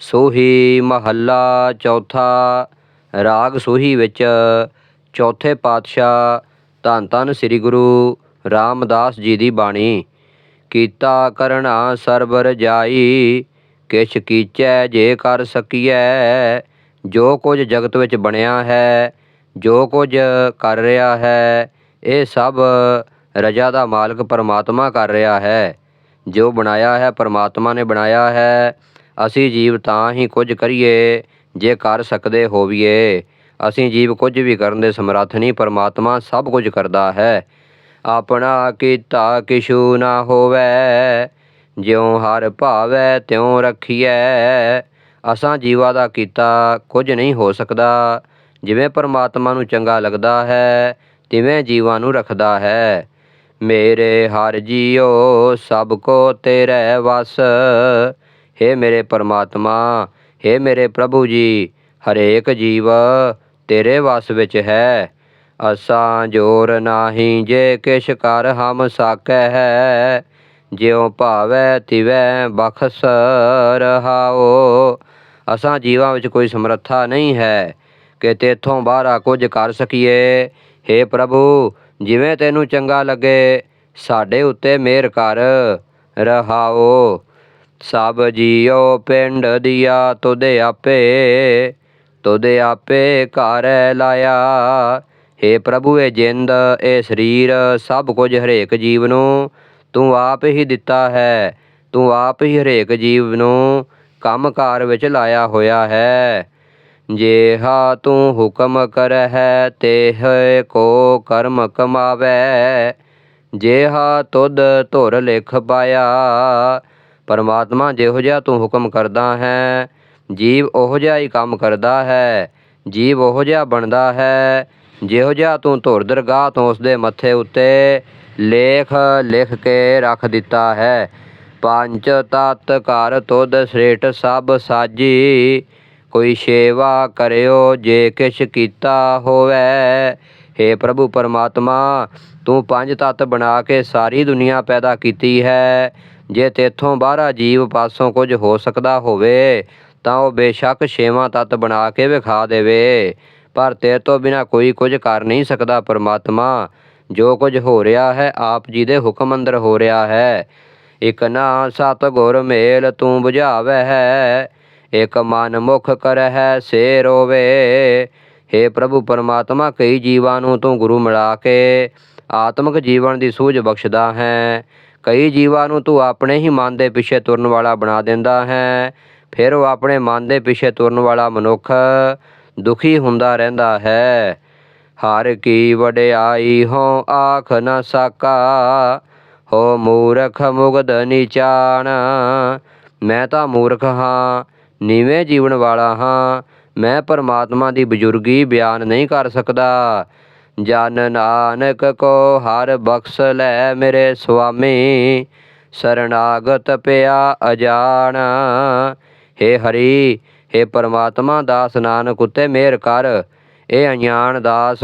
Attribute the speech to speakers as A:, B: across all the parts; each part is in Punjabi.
A: ਸੋਹੀ ਮਹੱਲਾ ਚੌਥਾ, ਰਾਗ ਸੋਹੀ ਵਿੱਚ ਚੌਥੇ ਪਾਤਸ਼ਾਹ ਧੰਨ ਧੰਨ ਸ੍ਰੀ ਗੁਰੂ ਰਾਮਦਾਸ ਜੀ ਦੀ ਬਾਣੀ, ਕੀਤਾ ਕਰਣਾ ਸਰਬ ਰਜਾਈ ਕਿਛ ਕੀਚੈ ਜੇ ਕਰ ਸਕੀਐ, ਜੋ ਕੁਝ ਜਗਤ ਵਿੱਚ ਬਣਿਆ ਹੈ, ਜੋ ਕੁਝ ਕਰ ਰਿਹਾ ਹੈ, ਇਹ ਸਭ ਰਜਾ ਦਾ ਮਾਲਕ ਪਰਮਾਤਮਾ ਕਰ ਰਿਹਾ ਹੈ। ਜੋ ਬਣਾਇਆ ਹੈ, ਪਰਮਾਤਮਾ ਨੇ ਬਣਾਇਆ ਹੈ ਅਸੀਂ ਜੀਵ ਤਾਂ ਹੀ ਕੁਝ ਕਰੀਏ ਜੇ ਕਰ ਸਕਦੇ ਹੋਵੀਏ। ਅਸੀਂ ਜੀਵ ਕੁਝ ਵੀ ਕਰਨ ਦੇ ਸਮਰੱਥ ਨਹੀਂ, ਪਰਮਾਤਮਾ ਸਭ ਕੁਝ ਕਰਦਾ ਹੈ। ਆਪਣਾ ਕੀਤਾ ਕਿਛੂ ਨਾ ਹੋਵੇ, ਜਿਉ ਹਰ ਭਾਵੈ ਤਿਉ ਰੱਖੀਐ। ਅਸਾਂ ਜੀਵਾ ਦਾ ਕੀਤਾ ਕੁਝ ਨਹੀਂ ਹੋ ਸਕਦਾ। ਜਿਵੇਂ ਪਰਮਾਤਮਾ ਨੂੰ ਚੰਗਾ ਲੱਗਦਾ ਹੈ, ਤਿਵੇਂ ਜੀਵਾਂ ਨੂੰ ਰੱਖਦਾ ਹੈ। ਮੇਰੇ ਹਰ ਜੀਓ ਸਭ ਕੋ ਤੇਰੇ ਵਸ ਹੇ ਮੇਰੇ ਪਰਮਾਤਮਾ, ਹੇ ਮੇਰੇ ਪ੍ਰਭੂ ਜੀ, ਹਰੇਕ ਜੀਵ ਤੇਰੇ ਵਸ ਵਿੱਚ ਹੈ। ਅਸਾਂ ਜੋਰ ਨਾਹੀ ਜੇ ਕਿਛ ਕਰ ਹਮ ਸਾਕੈ ਹੈ। ਜਿਉ ਭਾਵੈ ਤਿਵੈ ਬਖਸ ਰਹਾਓ ਅਸਾਂ ਜੀਵਾਂ ਵਿੱਚ ਕੋਈ ਸਮਰੱਥਾ ਨਹੀਂ ਹੈ ਕਿ ਤੇਥੋਂ ਬਾਹਰਾ ਕੁਝ ਕਰ ਸਕੀਏ। ਹੇ ਪ੍ਰਭੂ, ਜਿਵੇਂ ਤੈਨੂੰ ਚੰਗਾ ਲੱਗੇ, ਸਾਡੇ ਉੱਤੇ ਮਿਹਰ ਕਰ ਰਹਾਓ ਸਭ ਜੀਉ ਪਿੰਡ ਦੀਆ ਤੁਦੇ ਆਪੇ ਤੁਦੇ ਆਪੇ ਘਰ ਲਾਇਆ। ਹੇ ਪ੍ਰਭੂ, ਇਹ ਜਿੰਦ, ਇਹ ਸਰੀਰ, ਸਭ ਕੁਝ ਹਰੇਕ ਜੀਵ ਨੂੰ ਤੂੰ ਆਪ ਹੀ ਦਿੱਤਾ ਹੈ। ਤੂੰ ਆਪ ਹੀ ਹਰੇਕ ਜੀਵ ਨੂੰ ਕੰਮਕਾਰ ਵਿੱਚ ਲਾਇਆ ਹੋਇਆ ਹੈ। ਜੇਹਾ ਤੂੰ ਹੁਕਮ ਕਰਹਿ, ਤੇਹ ਕੋ ਕਰਮ ਕਮਾਵੇ। ਜੇਹਾ ਤੁਧ ਧੁਰ ਲਿਖ ਪਾਇਆ ਪਰਮਾਤਮਾ ਜਿਹੋ ਜਿਹਾ ਤੂੰ ਹੁਕਮ ਕਰਦਾ ਹੈ, ਜੀਵ ਉਹੋ ਜਿਹਾ ਹੀ ਕੰਮ ਕਰਦਾ ਹੈ, ਜੀਵ ਉਹੋ ਜਿਹਾ ਬਣਦਾ ਹੈ, ਜਿਹੋ ਜਿਹਾ ਤੂੰ ਧੁਰ ਦਰਗਾਹ ਤੋਂ ਉਸਦੇ ਮੱਥੇ ਉੱਤੇ ਲੇਖ ਲਿਖ ਕੇ ਰੱਖ ਦਿੱਤਾ ਹੈ। ਪੰਜ ਤਤ ਕਰ ਤੁਧ ਸ੍ਰੇਟ ਸਭ ਸਾਜੀ, ਕੋਈ ਸੇਵਾ ਕਰਿਓ ਜੇ ਕਿਛ ਕੀਤਾ ਹੋਵੇ। हे ਪ੍ਰਭੂ ਪਰਮਾਤਮਾ, ਤੂੰ ਪੰਜ ਤਤ ਬਣਾ ਕੇ ਸਾਰੀ ਦੁਨੀਆ ਪੈਦਾ ਕੀਤੀ ਹੈ। ਜੇ ਤੇਥੋਂ ਬਾਹਰਾ ਜੀਵ ਪਾਸੋਂ ਕੁਝ ਹੋ ਸਕਦਾ ਹੋਵੇ, ਤਾਂ ਉਹ ਬੇਸ਼ੱਕ ਛੇਵਾਂ ਤਤ ਬਣਾ ਕੇ ਵਿਖਾ ਦੇਵੇ। ਪਰ ਤੇਰੇ ਤੋਂ ਬਿਨਾ ਕੋਈ ਕੁਝ ਕਰ ਨਹੀਂ ਸਕਦਾ ਪਰਮਾਤਮਾ। ਜੋ ਕੁਝ ਹੋ ਰਿਹਾ ਹੈ, ਆਪ ਜੀ ਦੇ ਹੁਕਮ ਅੰਦਰ ਹੋ ਰਿਹਾ ਹੈ। ਇਕ ਨਾ ਸਤ ਗੁਰ ਮੇਲ ਤੂੰ 부ਝਾਵੈ ਹੈ, ਇਕ ਮਨ ਮੁਖ ਕਰਹਿ ਸੇ ਰੋਵੇ। हे ਪ੍ਰਭੂ ਪਰਮਾਤਮਾ, ਕਈ ਜੀਵਾਂ ਨੂੰ ਤੂੰ ਗੁਰੂ ਮਿਲਾ ਕੇ ਆਤਮਿਕ ਜੀਵਨ ਦੀ ਸੂਝ ਬਖਸ਼ਦਾ ਹੈ। ਕਈ ਜੀਵਾਂ ਨੂੰ ਤੂੰ ਆਪਣੇ ਹੀ ਮਨ ਦੇ ਪਿੱਛੇ ਤੁਰਨ ਵਾਲਾ ਬਣਾ ਦਿੰਦਾ ਹੈ। ਫਿਰ ਉਹ ਆਪਣੇ ਮਨ ਦੇ ਪਿੱਛੇ ਤੁਰਨ ਵਾਲਾ ਮਨੁੱਖ ਦੁਖੀ ਹੁੰਦਾ ਰਹਿੰਦਾ ਹੈ। ਹਰ ਕੀ ਵਡਿਆਈ ਹੋ ਆਖ ਨ ਸਕਾ, ਹੋ ਮੂਰਖ ਮੁਗਦ ਨਿਚਾਣ ਮੈਂ ਤਾਂ ਮੂਰਖ ਹਾਂ, ਨੀਵੇਂ ਜੀਵਨ ਵਾਲਾ ਹਾਂ, ਮੈਂ ਪਰਮਾਤਮਾ ਦੀ ਬਜ਼ੁਰਗੀ ਬਿਆਨ ਨਹੀਂ ਕਰ ਸਕਦਾ। ਜਨ ਨਾਨਕ ਕੋ ਹਰ ਬਖਸ਼ ਲੈ ਮੇਰੇ ਸੁਆਮੀ ਸਰਣਾਗਤ ਪਿਆ ਅਜਾਣ ਹੇ ਹਰੀ, ਹੇ ਪਰਮਾਤਮਾ ਦਾਸ ਨਾਨਕ ਉਤੇ ਮਿਹਰ ਕਰ, ਇਹ ਅਣਜਾਣ ਦਾਸ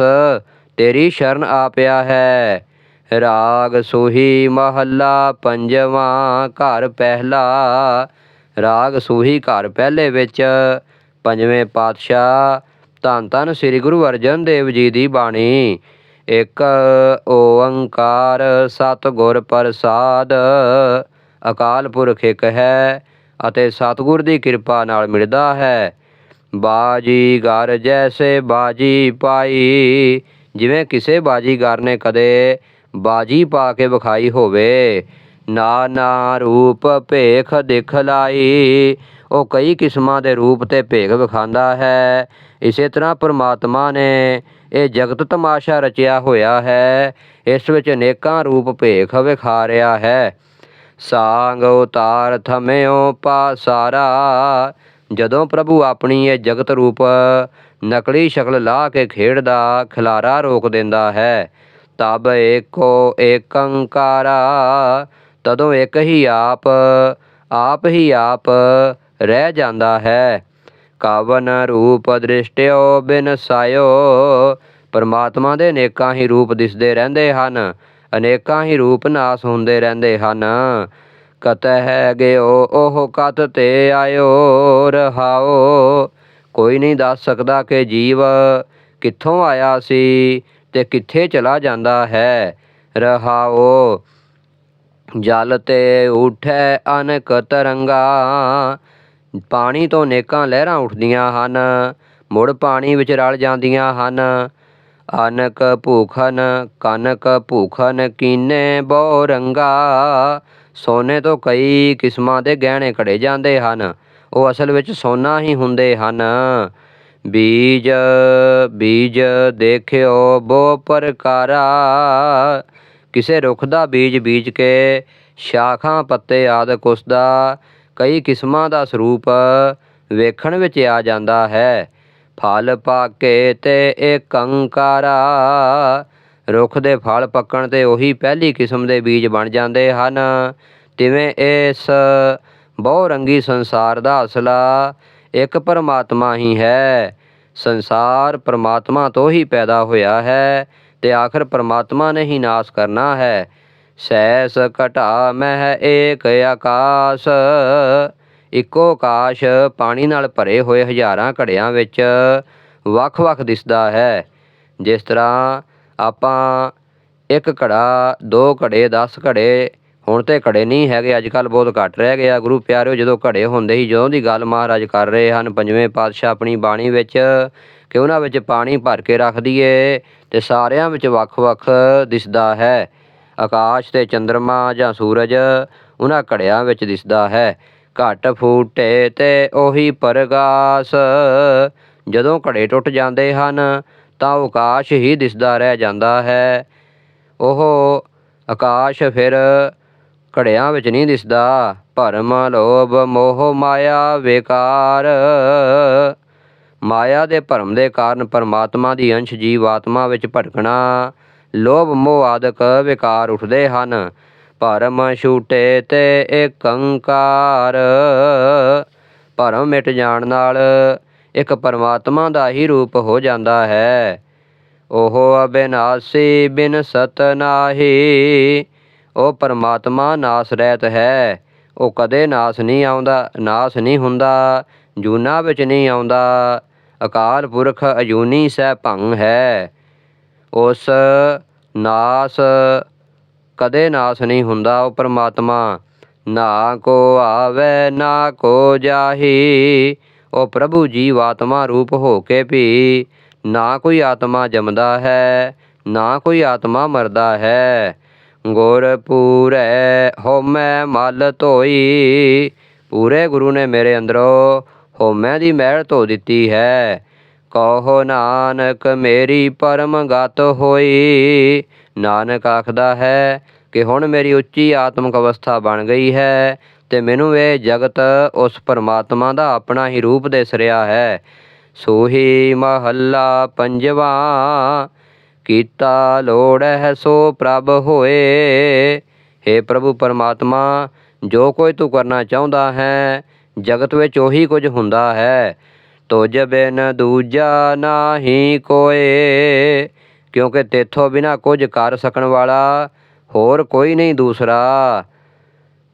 A: ਤੇਰੀ ਸ਼ਰਨ ਆ ਪਿਆ ਹੈ। ਰਾਗ ਸੋਹੀ ਮਹੱਲਾ ਪੰਜਵਾਂ ਘਰ ਪਹਿਲਾ, ਰਾਗ ਸੋਹੀ ਘਰ ਪਹਿਲੇ ਵਿੱਚ ਪੰਜਵੇਂ ਪਾਤਸ਼ਾਹ ਧੰਨ ਧੰਨ ਸ੍ਰੀ ਗੁਰੂ ਅਰਜਨ ਦੇਵ ਜੀ ਦੀ ਬਾਣੀ। ਇੱਕ ਓੰਕਾਰ ਸਤਿਗੁਰ ਪ੍ਰਸਾਦ, ਅਕਾਲ ਪੁਰਖ ਇੱਕ ਹੈ ਅਤੇ ਸਤਿਗੁਰ ਦੀ ਕਿਰਪਾ ਨਾਲ ਮਿਲਦਾ ਹੈ। ਬਾਜੀ ਘਰ ਜੈਸੇ ਬਾਜੀ ਪਾਈ, ਜਿਵੇਂ ਕਿਸੇ ਬਾਜੀਗਰ ਨੇ ਕਦੇ ਬਾਜੀ ਪਾ ਕੇ ਵਿਖਾਈ ਹੋਵੇ। ਨਾ ਰੂਪ ਭੇਖ ਦਿਖ ਲਾਈ ਉਹ ਕਈ ਕਿਸਮਾਂ ਦੇ ਰੂਪ ਤੇ ਭੇਖ ਵਿਖਾਉਂਦਾ ਹੈ। ਇਸੇ ਤਰ੍ਹਾਂ ਪਰਮਾਤਮਾ ਨੇ ਇਹ ਜਗਤ ਤਮਾਸ਼ਾ ਰਚਿਆ ਹੋਇਆ ਹੈ। ਇਸ ਵਿੱਚ ਅਨੇਕਾਂ ਰੂਪ ਭੇਖ ਵਿਖਾ ਰਿਹਾ ਹੈ। ਸਾੰਗ ਉਤਾਰ ਥਮਿਓ ਪਾਸਾਰਾ ਜਦੋਂ ਪ੍ਰਭੂ ਆਪਣੀ ਇਹ ਜਗਤ ਰੂਪ ਨਕਲੀ ਸ਼ਕਲ ਲਾ ਕੇ ਖੇਡਦਾ, ਖਿਲਾਰਾ ਰੋਕ ਦਿੰਦਾ ਹੈ। ਤਬ ਏਕੋ ਏਕੰਕਾਰਾ, ਤਦੋਂ ਇੱਕ ਹੀ ਆਪ ਆਪ ਹੀ ਆਪ ਰਹਿ ਜਾਂਦਾ ਹੈ। ਕਾਵਨ ਰੂਪ ਦ੍ਰਿਸ਼ਟਿਓ ਬਿਨ ਸਾਇਓ। ਪਰਮਾਤਮਾ ਦੇ ਅਨੇਕਾਂ ਹੀ ਰੂਪ ਦਿਸਦੇ ਰਹਿੰਦੇ ਹਨ। ਅਨੇਕਾਂ ਹੀ ਰੂਪ ਨਾਸ ਹੁੰਦੇ ਰਹਿੰਦੇ ਹਨ। ਕਤਹਿ ਗਿਓ, ਉਹ ਕਤ ਤੇ ਆਇਓ, ਰਹਾਓ। ਕੋਈ ਨਹੀਂ ਦੱਸ ਸਕਦਾ ਕਿ ਜੀਵ ਕਿੱਥੋਂ ਆਇਆ ਸੀ ਤੇ ਕਿੱਥੇ ਚਲਾ ਜਾਂਦਾ ਹੈ। ਰਹਾਓ, ਜਲ ਤੇ ਉਠੈ ਅਨਕ ਤਰੰਗਾ। ਪਾਣੀ ਤੋਂ ਅਨੇਕਾਂ ਲਹਿਰਾਂ ਉੱਠਦੀਆਂ ਹਨ, ਮੁੜ ਪਾਣੀ ਵਿੱਚ ਰਲ ਜਾਂਦੀਆਂ ਹਨ। ਅਨਕ ਭੂਖਨ, ਕਨਕ ਭੂਖਨ ਕੀਨੇ ਬਹੁ ਰੰਗਾ, ਸੋਨੇ ਤੋਂ ਕਈ ਕਿਸਮਾਂ ਦੇ ਗਹਿਣੇ ਕੜੇ ਜਾਂਦੇ ਹਨ, ਉਹ ਅਸਲ ਵਿੱਚ ਸੋਨਾ ਹੀ ਹੁੰਦੇ ਹਨ। ਬੀਜ ਬੀਜ ਦੇਖਿਓ ਬੋ ਪ੍ਰਕਾਰਾ, ਕਿਸੇ ਰੁੱਖ ਦਾ ਬੀਜ ਬੀਜ ਕੇ, ਸ਼ਾਖਾਂ ਪੱਤੇ ਆਦਿ ਕੁਸ਼ਦਾ ਕਈ ਕਿਸਮਾਂ ਦਾ ਸਰੂਪ ਵੇਖਣ ਵਿੱਚ ਆ ਜਾਂਦਾ ਹੈ। ਫਲ ਪਾਕੇ ਤੇ ਏਕੰਕਾਰਾ ਰੁੱਖ ਦੇ ਫਲ ਪੱਕਣ ਤੇ ਉਹੀ ਪਹਿਲੀ ਕਿਸਮ ਦੇ ਬੀਜ ਬਣ ਜਾਂਦੇ ਹਨ। ਤਿਵੇਂ ਇਸ ਬਹੁ ਰੰਗੀ ਸੰਸਾਰ ਦਾ ਅਸਲਾ ਇੱਕ ਪਰਮਾਤਮਾ ਹੀ ਹੈ। ਸੰਸਾਰ ਪਰਮਾਤਮਾ ਤੋਂ ਹੀ ਪੈਦਾ ਹੋਇਆ ਹੈ ਤੇ ਆਖਰ ਪਰਮਾਤਮਾ ਨੇ ਹੀ ਨਾਸ ਕਰਨਾ ਹੈ। ਸੈਸ ਘਟਾ ਮਹਿ ਏਕ ਆਕਾਸ਼। ਇੱਕੋ ਆਕਾਸ਼ ਪਾਣੀ ਨਾਲ ਭਰੇ ਹੋਏ ਹਜ਼ਾਰਾਂ ਘੜਿਆਂ ਵਿੱਚ ਵੱਖ-ਵੱਖ ਦਿਸਦਾ ਹੈ। ਜਿਸ ਤਰ੍ਹਾਂ ਆਪਾਂ ਇੱਕ ਘੜਾ, ਦੋ ਘੜੇ 10 ਘੜੇ, ਹੁਣ ਤੇ ਘੜੇ ਨਹੀਂ ਹੈਗੇ ਅੱਜ ਕੱਲ ਬਹੁਤ ਘੱਟ ਰਹਿ ਗਿਆ ਗੁਰੂ ਪਿਆਰਿਓ, ਜਦੋਂ ਘੜੇ ਹੁੰਦੇ ਹੀ ਜਦੋਂ ਦੀ ਗੱਲ ਮਹਾਰਾਜ ਕਰ ਰਹੇ ਹਨ, ਪੰਜਵੇਂ ਪਾਤਸ਼ਾਹ ਆਪਣੀ ਬਾਣੀ ਵਿੱਚ ਕਿ ਉਹਨਾਂ ਵਿੱਚ ਪਾਣੀ ਭਰ ਕੇ ਰੱਖ ਦਈਏ ਤੇ ਸਾਰਿਆਂ ਵਿੱਚ ਵੱਖ-ਵੱਖ ਦਿਸਦਾ ਹੈ। ਆਕਾਸ਼ ਤੇ ਚੰ드ਰਮਾ ਜਾਂ ਸੂਰਜ ਉਹਨਾਂ ਘੜਿਆਂ ਵਿੱਚ ਦਿਸਦਾ ਹੈ। ਘਟ ਫੂਟੇ ਤੇ ਉਹੀ ਪ੍ਰਗਾਸ। ਜਦੋਂ ਘੜੇ ਟੁੱਟ ਜਾਂਦੇ ਹਨ, ਤਾਂ ਉਹ ਆਕਾਸ਼ ਹੀ ਦਿਸਦਾ ਰਹਿ ਜਾਂਦਾ ਹੈ। ਉਹ ਆਕਾਸ਼ ਫਿਰ ਘੜਿਆਂ ਵਿੱਚ ਨਹੀਂ ਦਿਸਦਾ। ਭਰਮ, ਲੋਭ, ਮੋਹ, ਮਾਇਆ, ਵਿਕਾਰ। ਮਾਇਆ ਦੇ ਭਰਮ ਦੇ ਕਾਰਨ ਪਰਮਾਤਮਾ ਦੀ ਅੰਸ਼ ਜੀਵ ਆਤਮਾ ਵਿੱਚ ਭਟਕਣਾ ਲੋਭ ਮੋਹ ਆਦਿਕ ਵਿਕਾਰ ਉੱਠਦੇ ਹਨ। ਭਰਮ ਛੂਟੇ ਤੇ ਏਕੰਕਾਰ ਭਰਮ ਮਿਟ ਜਾਣ ਨਾਲ ਇੱਕ ਪਰਮਾਤਮਾ ਦਾ ਹੀ ਰੂਪ ਹੋ ਜਾਂਦਾ ਹੈ। ਉਹ ਅਬਿਨਾਸੀ ਬਿਨ ਸਤ ਨਾਹੀ। ਉਹ ਪਰਮਾਤਮਾ ਨਾਸ ਰਹਿਤ ਹੈ। ਉਹ ਕਦੇ ਨਾਸ ਨਹੀਂ ਆਉਂਦਾ, ਨਾਸ ਨਹੀਂ ਹੁੰਦਾ, ਜੂਨਾ ਵਿੱਚ ਨਹੀਂ ਆਉਂਦਾ। ਅਕਾਲ ਪੁਰਖ ਅਜੂਨੀ ਸਹਿ ਭੰਗ ਹੈ। ਉਸ ਨਾਸ ਕਦੇ ਨਾਸ ਨਹੀਂ ਹੁੰਦਾ ਉਹ ਪਰਮਾਤਮਾ। ਨਾ ਕੋ ਆਵੇ, ਨਾ ਕੋ ਜਾਹੀ, ਉਹ ਪ੍ਰਭੂ ਜੀਵ ਆਤਮਾ ਰੂਪ ਹੋ ਕੇ ਵੀ ਨਾ ਕੋਈ ਆਤਮਾ ਜੰਮਦਾ ਹੈ, ਨਾ ਕੋਈ ਆਤਮਾ ਮਰਦਾ ਹੈ। ਗੁਰ ਪੂਰੇ ਹੋਮੈ ਮਲ ਧੋਈ। ਪੂਰੇ ਗੁਰੂ ਨੇ ਮੇਰੇ ਅੰਦਰੋਂ ਹੋਮੈ ਦੀ ਮਹਿਲ ਧੋ ਦਿੱਤੀ ਹੈ। ਕਹੋ ਨਾਨਕ, ਮੇਰੀ ਪਰਮ ਗਤ ਹੋਈ। ਨਾਨਕ ਆਖਦਾ ਹੈ ਕਿ ਹੁਣ ਮੇਰੀ ਉੱਚੀ ਆਤਮਿਕ ਅਵਸਥਾ ਬਣ ਗਈ ਹੈ ਤੇ ਮੈਨੂੰ ਇਹ ਜਗਤ ਉਸ ਪਰਮਾਤਮਾ ਦਾ ਆਪਣਾ ਹੀ ਰੂਪ ਦਿਸ ਰਿਹਾ ਹੈ। ਸੋਹੀ ਮਹੱਲਾ ਪੰਜਵਾ, ਕੀਤਾ ਲੋੜ ਹੈ ਸੋ ਪ੍ਰਭ ਹੋਏ। हे ਪ੍ਰਭੂ ਪਰਮਾਤਮਾ, ਜੋ ਕੋਈ ਤੂੰ ਕਰਨਾ ਚਾਹੁੰਦਾ ਹੈ, ਜਗਤ ਵਿੱਚ ਉਹੀ ਕੁਝ ਹੁੰਦਾ ਹੈ। ਤੁਝ ਬਿਨ ਦੂਜਾ ਨਾਹੀ ਕੋਏ, ਕਿਉਂਕਿ ਤੇਥੋਂ ਬਿਨਾ ਕੁਝ ਕਰ ਸਕਣ ਵਾਲਾ ਹੋਰ ਕੋਈ ਨਹੀਂ ਦੂਸਰਾ।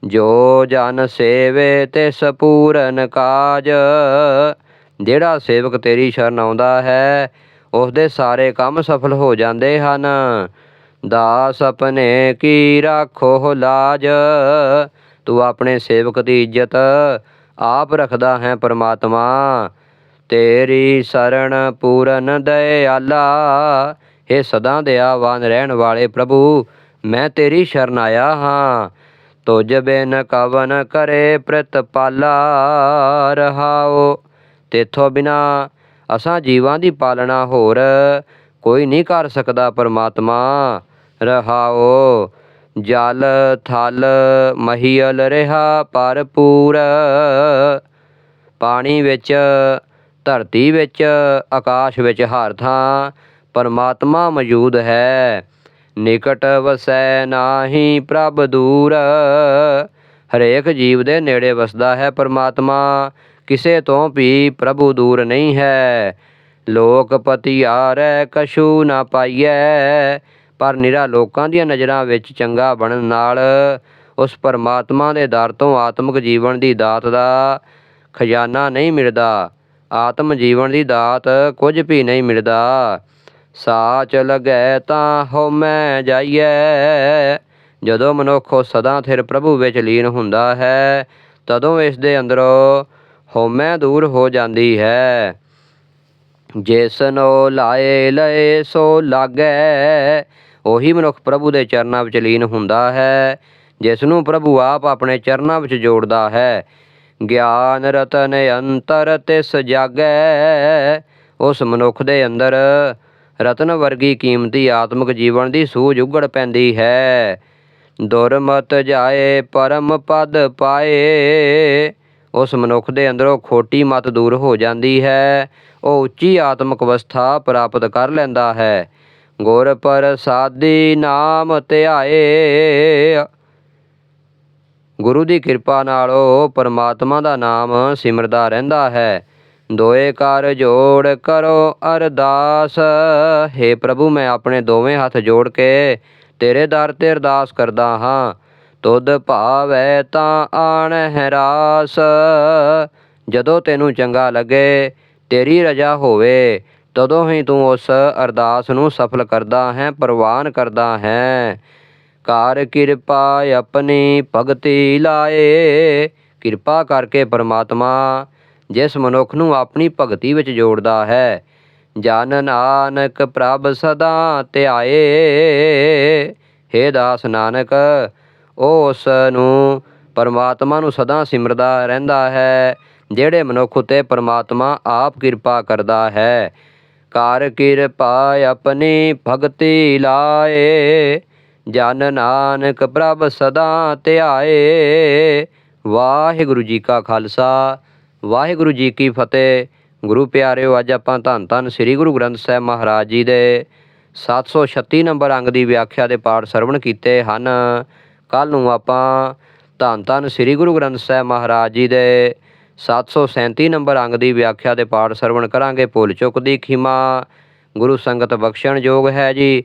A: ਜੋ ਜਨ ਸੇਵੇ ਤੇ ਸਪੂਰਨ ਕਾਜ, ਜਿਹੜਾ ਸੇਵਕ ਤੇਰੀ ਸ਼ਰਨ ਆਉਂਦਾ ਹੈ ਉਸ ਦੇ ਸਾਰੇ ਕੰਮ ਸਫਲ ਹੋ ਜਾਂਦੇ ਹਨ। ਦਾਸ ਆਪਣੇ ਕੀ ਰਾਖੋ ਲਾਜ? ਤੂੰ ਆਪਣੇ ਸੇਵਕ ਦੀ ਇੱਜ਼ਤ ਆਪ ਰੱਖਦਾ ਹੈ ਪਰਮਾਤਮਾ। ਤੇਰੀ ਸਰਣ ਪੂਰਨ ਦਇਆਲਾ। ਇਹ ਸਦਾ ਦਇਆਵਾਨ ਰਹਿਣ ਵਾਲੇ ਪ੍ਰਭੂ, ਮੈਂ ਤੇਰੀ ਸ਼ਰਨ ਆਇਆ ਹਾਂ। ਤੁਝ ਬਿਨ ਕਵਨ ਕਰੇ ਪ੍ਰਤਪਾਲਾ ਰਹਾਓ। ਤੇਥੋਂ ਬਿਨਾ ਅਸਾਂ ਜੀਵਾਂ ਦੀ ਪਾਲਣਾ ਹੋਰ ਕੋਈ ਨਹੀਂ ਕਰ ਸਕਦਾ ਪਰਮਾਤਮਾ। ਰਹਾਓ, ਜਲ ਥਲ ਮਹੀਲ ਰਿਹਾ ਭਰਪੂਰ। ਪਾਣੀ ਵਿੱਚ ਧਰਤੀ ਵਿੱਚ, ਆਕਾਸ਼ ਵਿੱਚ ਹਰ ਥਾਂ ਪਰਮਾਤਮਾ ਮੌਜੂਦ ਹੈ। ਨਿਕਟ ਵਸੈ ਨਾਹੀ ਪ੍ਰਭ ਦੂਰ। ਹਰੇਕ ਜੀਵ ਦੇ ਨੇੜੇ ਵਸਦਾ ਹੈ ਪਰਮਾਤਮਾ। ਕਿਸੇ ਤੋਂ ਵੀ ਪ੍ਰਭੂ ਦੂਰ ਨਹੀਂ ਹੈ। ਲੋਕ ਪਤਿਆਰੈ ਕਛੂ ਨਾ ਪਾਈਐ, ਪਰ ਨਿਰਾ ਲੋਕਾਂ ਦੀਆਂ ਨਜ਼ਰਾਂ ਵਿੱਚ ਚੰਗਾ ਬਣਨ ਨਾਲ ਉਸ ਪਰਮਾਤਮਾ ਦੇ ਦਰ ਤੋਂ ਆਤਮਿਕ ਜੀਵਨ ਦੀ ਦਾਤ ਦਾ ਖਜ਼ਾਨਾ ਨਹੀਂ ਮਿਲਦਾ। ਆਤਮ ਜੀਵਨ ਦੀ ਦਾਤ ਕੁਝ ਵੀ ਨਹੀਂ ਮਿਲਦਾ। ਸਾਚ ਲਗੈ ਤਾਂ ਹਉਮੈ ਜਾਈਐ। ਜਦੋਂ ਮਨੁੱਖ ਸਦਾ ਥਿਰ ਪ੍ਰਭੂ ਵਿੱਚ ਲੀਨ ਹੁੰਦਾ ਹੈ, ਤਦੋਂ ਇਸ ਦੇ ਅੰਦਰੋਂ ਹਉਮੈ ਦੂਰ ਹੋ ਜਾਂਦੀ ਹੈ। ਜਿਸਨੋ ਲਾਏ ਲਏ ਸੋ ਲਾਗੈ, ਉਹੀ ਮਨੁੱਖ ਪ੍ਰਭੂ ਦੇ ਚਰਨਾਂ ਵਿੱਚ ਲੀਨ ਹੁੰਦਾ ਹੈ, ਜਿਸ ਨੂੰ ਪ੍ਰਭੂ ਆਪ ਆਪਣੇ ਚਰਨਾਂ ਵਿੱਚ ਜੋੜਦਾ ਹੈ। ਗਿਆਨ ਰਤਨ ਅੰਤਰ ਤਿਸ ਜਾਗੈ, ਉਸ ਮਨੁੱਖ ਦੇ ਅੰਦਰ ਰਤਨ ਵਰਗੀ ਕੀਮਤੀ ਆਤਮਿਕ ਜੀਵਨ ਦੀ ਸੂਝ ਉਗੜ ਪੈਂਦੀ ਹੈ। ਦੁਰਮਤ ਜਾਏ, ਪਰਮ ਪਦ ਪਾਏ, ਉਸ ਮਨੁੱਖ ਦੇ ਅੰਦਰੋਂ ਖੋਟੀ ਮਤ ਦੂਰ ਹੋ ਜਾਂਦੀ ਹੈ। ਉਹ ਉੱਚੀ ਆਤਮਿਕ ਅਵਸਥਾ ਪ੍ਰਾਪਤ ਕਰ ਲੈਂਦਾ ਹੈ। ਗੁਰ ਪ੍ਰਸਾਦੀ ਨਾਮ ਧਿਆਏ ਗੁਰੂ ਦੀ ਕਿਰਪਾ ਨਾਲ ਉਹ ਪਰਮਾਤਮਾ ਦਾ ਨਾਮ ਸਿਮਰਦਾ ਰਹਿੰਦਾ ਹੈ। ਦੋਏ ਕਰ ਜੋੜ ਕਰੋ ਅਰਦਾਸ। हे ਪ੍ਰਭੂ, ਮੈਂ ਆਪਣੇ ਦੋਵੇਂ ਹੱਥ ਜੋੜ ਕੇ ਤੇਰੇ ਦਰ ਤੇ ਅਰਦਾਸ ਕਰਦਾ ਹਾਂ। ਤੁਧ ਭਾਵੈ ਤਾਂ ਆਣ ਹੈ ਰਾਸ ਜਦੋਂ ਤੈਨੂੰ ਚੰਗਾ ਲੱਗੇ, ਤੇਰੀ ਰਜਾ ਹੋਵੇ, ਤਦੋਂ ਹੀ ਤੂੰ ਉਸ ਅਰਦਾਸ ਨੂੰ ਸਫਲ ਕਰਦਾ ਹੈ, ਪ੍ਰਵਾਨ ਕਰਦਾ ਹੈ। ਕਾਰ ਕਿਰਪਾ ਆਪਣੀ ਭਗਤੀ ਲਾਏ। ਕਿਰਪਾ ਕਰਕੇ ਪਰਮਾਤਮਾ ਜਿਸ ਮਨੁੱਖ ਨੂੰ ਆਪਣੀ ਭਗਤੀ ਵਿੱਚ ਜੋੜਦਾ ਹੈ, ਜਨ ਨਾਨਕ ਪ੍ਰਭ ਸਦਾ ਧਿਆਏ। ਹੇ ਦਾਸ ਨਾਨਕ ਉਹ ਉਸ ਨੂੰ ਪਰਮਾਤਮਾ ਨੂੰ ਸਦਾ ਸਿਮਰਦਾ ਰਹਿੰਦਾ ਹੈ, ਜਿਹੜੇ ਮਨੁੱਖ ਉਤੇ ਪਰਮਾਤਮਾ ਆਪ ਕਿਰਪਾ ਕਰਦਾ ਹੈ। ਕਰ ਕਿਰਪਾ ਆਪਣੀ ਭਗਤੀ ਲਾਏ। ਜਨ ਨਾਨਕ ਪ੍ਰਭ ਸਦਾ ਧਿਆਏ। ਵਾਹਿਗੁਰੂ ਜੀ ਕਾ ਖਾਲਸਾ, ਵਾਹਿਗੁਰੂ ਜੀ ਕੀ ਫਤਿਹ। ਗੁਰੂ ਪਿਆਰਿਓ, ਅੱਜ ਆਪਾਂ ਧੰਨ ਧੰਨ ਸ੍ਰੀ ਗੁਰੂ ਗ੍ਰੰਥ ਸਾਹਿਬ ਮਹਾਰਾਜ ਜੀ ਦੇ 736 ਨੰਬਰ ਅੰਗ ਦੀ ਵਿਆਖਿਆ ਦੇ ਪਾਠ ਸਰਵਣ ਕੀਤੇ ਹਨ। ਕੱਲ ਨੂੰ ਆਪਾਂ ਧੰਨ ਧੰਨ ਸ੍ਰੀ ਗੁਰੂ ਗ੍ਰੰਥ ਸਾਹਿਬ ਮਹਾਰਾਜ ਜੀ ਦੇ 737 ਨੰਬਰ ਅੰਗ ਦੀ ਵਿਆਖਿਆ ਦੇ ਪਾਠ ਸਰਵਣ ਕਰਾਂਗੇ। ਭੁੱਲ ਚੁੱਕ ਦੀ ਖਿਮਾ, ਗੁਰੂ ਸੰਗਤ ਬਖਸ਼ਣ ਯੋਗ ਹੈ ਜੀ।